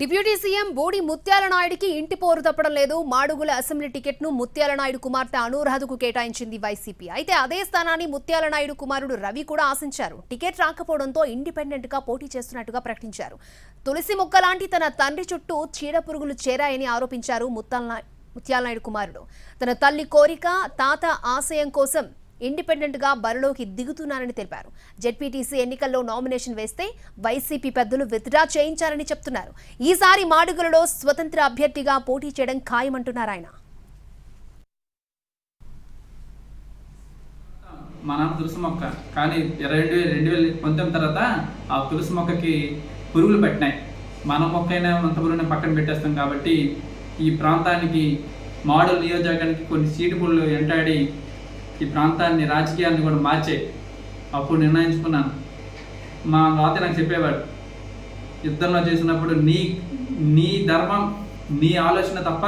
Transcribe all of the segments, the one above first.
Deputy CM బోడి ముత్యాల నాయుడికి ఇంటి పోరు తప్పడం లేదు. మాడుగుల అసెంబ్లీ టికెట్ను ముత్యాల నాయుడు కుమార్తె అనురాధకు కేటాయించింది వైసీపీ. అయితే అదే స్థానాన్ని ముత్యాల నాయుడు కుమారుడు రవి కూడా ఆశించారు. టికెట్ రాకపోవడంతో ఇండిపెండెంట్గా పోటీ చేస్తున్నట్టుగా ప్రకటించారు. తులసి మొక్క లాంటి తన తండ్రి చుట్టూ చీడపురుగులు చేరాయని ఆరోపించారు ముత్యాలనాయుడు కుమారుడు. తన తల్లి కోరిక తాత ఆశయం కోసం ఇండిపెండెంట్గా బరిలోకి దిగుతున్నారని తెలిపారు. జెడ్పీటీసీ ఎన్నికల్లో నామినేషన్ వేస్తే వైసీపీ పెద్దలు విత్డ్రా చేయించారని చెప్తున్నారు. ఈసారి మాడుగులలో స్వతంత్ర అభ్యర్థిగా పోటీ చేయడం ఖాయమంటున్నారు ఆయన. మా నాన్న తులసి మొక్క. కానీ రెండు వేల రెండు వేల పంతొమ్మిది తర్వాత ఆ తులసి మొక్కకి పురుగులు పట్టినాయి. మన మొక్క అయినా అంత పురుగుని పక్కన పెట్టేస్తాం కాబట్టి ఈ ప్రాంతానికి మాడు నియోజకవర్గానికి కొన్ని సీటు పుళ్ళు వెంటాడి ఈ ప్రాంతాన్ని రాజకీయాన్ని కూడా మార్చే అప్పుడు నిర్ణయించుకున్నాను. మా తాత నాకు చెప్పేవాడు యుద్ధంలో చేసినప్పుడు నీ నీ ధర్మం నీ ఆలోచన తప్ప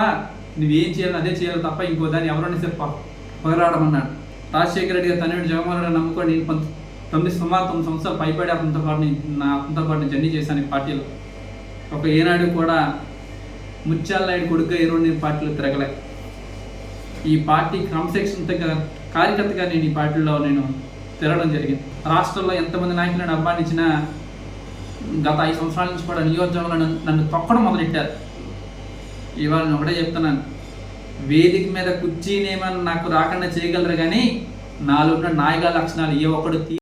నువ్వేం చేయాలి అదే చేయాలి తప్ప ఇంకో దాన్ని ఎవరైనా చెప్ప పగరాడమన్నాడు పోరాడమన్నాడు. రాజశేఖర రెడ్డి గారు తనయుడు జగన్మోహన్ రెడ్డి నమ్ముకొని నేను పంత- తొమ్మిది సుమారు తొమ్మిది సంవత్సరాలు పైపడి అతనితో పాటు నా అతనితో పాటు నేను జర్నీ చేశాను ఈ పార్టీలో. ఒక ఏనాడు కూడా ముత్యాల నాయుడు కొడుకు ఇరవై నేను పార్టీలో తిరగలే. ఈ పార్టీ క్రమశిక్షణ కార్యకర్తగా నేను ఈ పార్టీలో నేను తిరగడం జరిగింది. రాష్ట్రంలో ఎంతమంది నాయకులు నన్ను అభిమానించినా గత ఐదు సంవత్సరాల నుంచి కూడా నియోజకవర్గంలో నన్ను నన్ను తొక్కడం మొదలెట్టారు. ఇవాళ నేను ఒకటే చెప్తున్నాను. వేదిక మీద కుర్చీనేమని నాకు రాకుండా చేయగలరు కానీ నాలో నాయక లక్షణాలు ఏ ఒక్కడు తీ